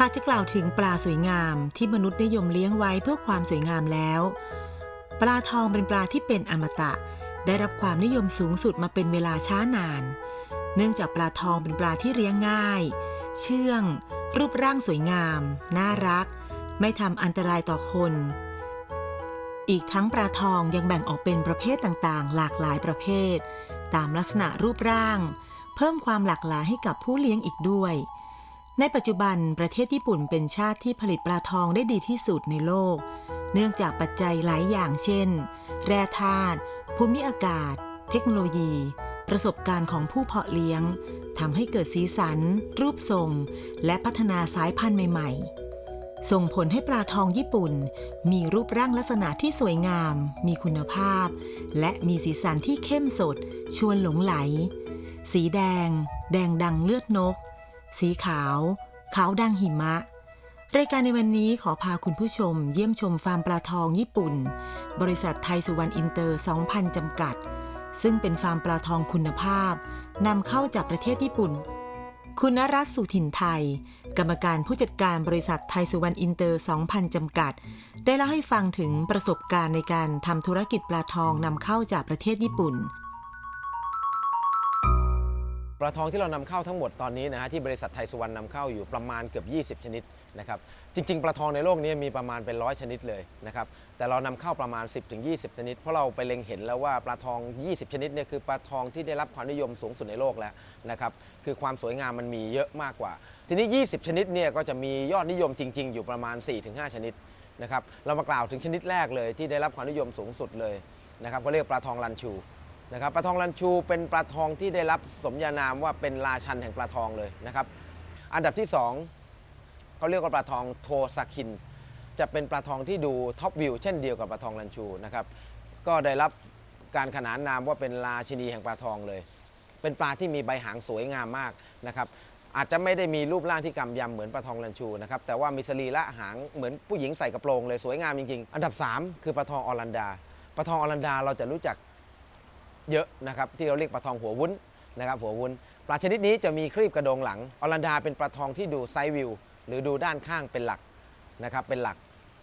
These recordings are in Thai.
หากจะกล่าวถึงปลาสวยงามที่มนุษย์นิยมเลี้ยงไว้เพื่อความสวยงามแล้ว ปลาทองเป็นปลาที่เป็นอมตะ ได้รับความนิยมสูงสุดมาเป็นเวลาช้านาน เนื่องจากปลาทองเป็นปลาที่เลี้ยงง่าย เชื่อง รูปร่างสวยงาม น่ารัก ไม่ทำอันตรายต่อคน อีกทั้งปลาทองยังแบ่งออกเป็นประเภทต่างๆ หลากหลายประเภท ตามลักษณะรูปร่าง เพิ่มความหลากหลายให้กับผู้เลี้ยงอีกด้วย ในปัจจุบันประเทศญี่ปุ่นเป็นชาติที่ผลิตปลาทองได้ดีที่สุดในโลก เนื่องจากปัจจัยหลายอย่างเช่น แร่ธาตุภูมิอากาศ เทคโนโลยี ประสบการณ์ของผู้เพาะเลี้ยงทำให้เกิดสีสัน รูปทรง และพัฒนาสายพันธุ์ใหม่ ๆ ส่งผลให้ปลาทองญี่ปุ่น มีรูปร่างลักษณะที่สวยงาม มีคุณภาพ และมีสีสันที่เข้มสด ชวนหลงไหล สีแดง แดงดังเลือดนก สีขาว ขาวดังหิมะ รายการในวันนี้ขอพาคุณผู้ชม เยี่ยมชมฟาร์มปลาทองญี่ปุ่น บริษัทไทยสุวรรณอินเตอร์ 2000 จำกัด ซึ่งเป็นฟาร์มปลาทองคุณภาพนำเข้าจากประเทศญี่ปุ่น คุณนรัตสุถินไทย กรรมการผู้จัดการบริษัทไทยสุวรรณอินเตอร์ 2000 จำกัด ได้เล่าให้ฟังถึงประสบการณ์ในการทำธุรกิจปลาทองนำเข้าจากประเทศญี่ปุ่น ปลาทองที่เรานำเข้าทั้งหมดตอนนี้นะฮะที่บริษัทไทยสุวรรณนำเข้าอยู่ประมาณเกือบ 20 ชนิดนะครับจริง ๆปลาทองในโลกนี้มีประมาณเป็นร้อยชนิดเลยนะครับแต่เรานำเข้าประมาณ 10-20 ชนิด เพราะเราไปเล็งเห็นแล้วว่าปลาทอง 20 ชนิดเนี่ยคือปลาทองที่ได้รับความนิยมสูงสุดในโลกแล้วนะครับคือความสวยงามมันมีเยอะมากกว่า ทีนี้ 20 ชนิดเนี่ยก็จะมียอดนิยมจริง ๆ อยู่ประมาณ 4-5 ชนิดนะครับเรามากล่าวถึงชนิดแรกเลยที่ได้รับความนิยมสูงสุดเลยนะครับก็เรียกปลาทองลันชู นะครับปลาทองลันชูเป็นปลาทองที่ได้รับสมญานามว่าเป็นราชันแห่งปลาทองเลยนะครับ อันดับที่ 2เขาเรียกว่าปลาทองโทซาคิน จะเป็นปลาทองที่ดูท็อปวิวเช่นเดียวกับปลาทองลันชูนะครับก็ได้รับการขนานนามว่าเป็นราชินีแห่งปลาทองเลย เป็นปลาที่มีใบหางสวยงามมากนะครับอาจจะไม่ได้มีรูปร่างที่กำยำเหมือนปลาทองลันชูนะครับแต่ว่ามีสรีระหางเหมือนผู้หญิงใส่กระโปรงเลยสวยงามจริงๆ อันดับ 3 คือปลาทองออรันดาปลาทองออรันดาเราจะรู้จัก เยอะนะครับที่เราเรียกปลาทองหัววุ้นนะครับหัววุ้นปลาชนิดนี้จะมีครีบกระโดงหลังอรันดาเป็นปลาทองที่ดูไซด์วิว หรือดูด้านข้างเป็นหลักนะครับเป็นหลัก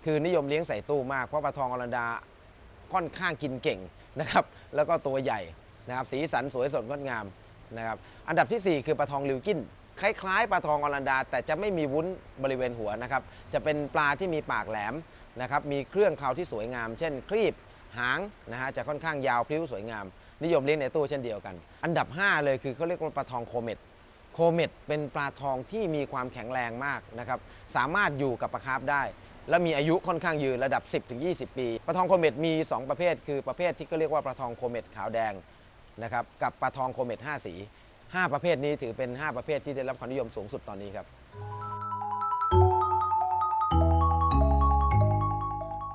คือนิยมเลี้ยงใส่ตู้มากเพราะปลาทองอรันดาค่อนข้างกินเก่งนะครับแล้วก็ตัวใหญ่นะครับสีสันสวยสดงดงามนะครับอันดับทีสี่4 คือปลาทองลิวกินคล้ายๆปลาทองอรันดา แต่จะไม่มีวุ้นบริเวณหัวนะครับจะเป็นปลาที่มีปากแหลมนะครับมีเครื่องเคราที่สวยงาม เช่นครีบหางนะฮะจะค่อนข้างยาวพลิ้วสวยงาม นิยมเลี้ยงในตู้เช่นเดียวกัน อันดับ 5 เลยคือเขาเรียกว่าปลาทองโคเมตโคเมตเป็นปลาทองที่มีความแข็งแรงมากนะครับสามารถอยู่กับปลาคาร์ฟได้ และมีอายุค่อนข้างยืนระดับ 10-20 ปีปลาทองโคเมตมี 2 ประเภท คือประเภทที่ก็เรียกว่าปลาทองโคเมตขาวแดงนะครับกับปลาทองโคเมต5สี 5 ประเภทนี้ถือเป็น 5 ประเภทที่ได้รับความนิยมสูงสุดตอนนี้ครับ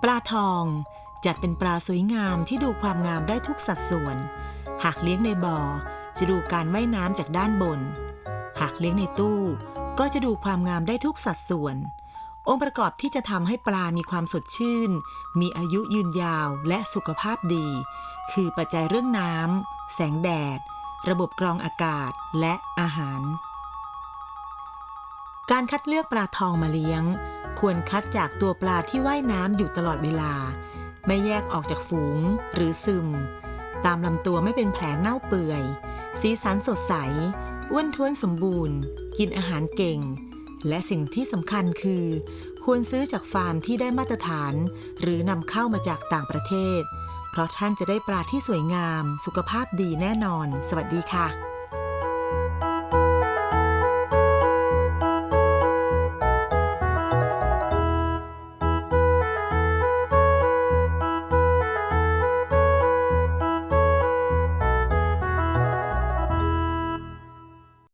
ปลาทอง จัดเป็นปลาสวยงามที่ดูความงามได้ทุกสัดส่วน หากเลี้ยงในบ่อ จะดูการว่ายน้ำจากด้านบน หากเลี้ยงในตู้ ก็จะดูความงามได้ทุกสัดส่วน องค์ประกอบที่จะทำให้ปลามีความสดชื่น มีอายุยืนยาวและสุขภาพดี คือปัจจัยเรื่องน้ำแสงแดด ระบบกรองอากาศและอาหาร การคัดเลือกปลาทองมาเลี้ยง ควรคัดจากตัวปลาที่ว่ายน้ำอยู่ตลอดเวลา ไม่แยกออกจากฝูงหรือซึม ตามลำตัวไม่เป็นแผลเน่าเปื่อย สีสันสดใส อ้วนท้วนสมบูรณ์ กินอาหารเก่ง และสิ่งที่สำคัญคือ ควรซื้อจากฟาร์มที่ได้มาตรฐาน หรือนำเข้ามาจากต่างประเทศ เพราะท่านจะได้ปลาที่สวยงาม สุขภาพดีแน่นอน สวัสดีค่ะ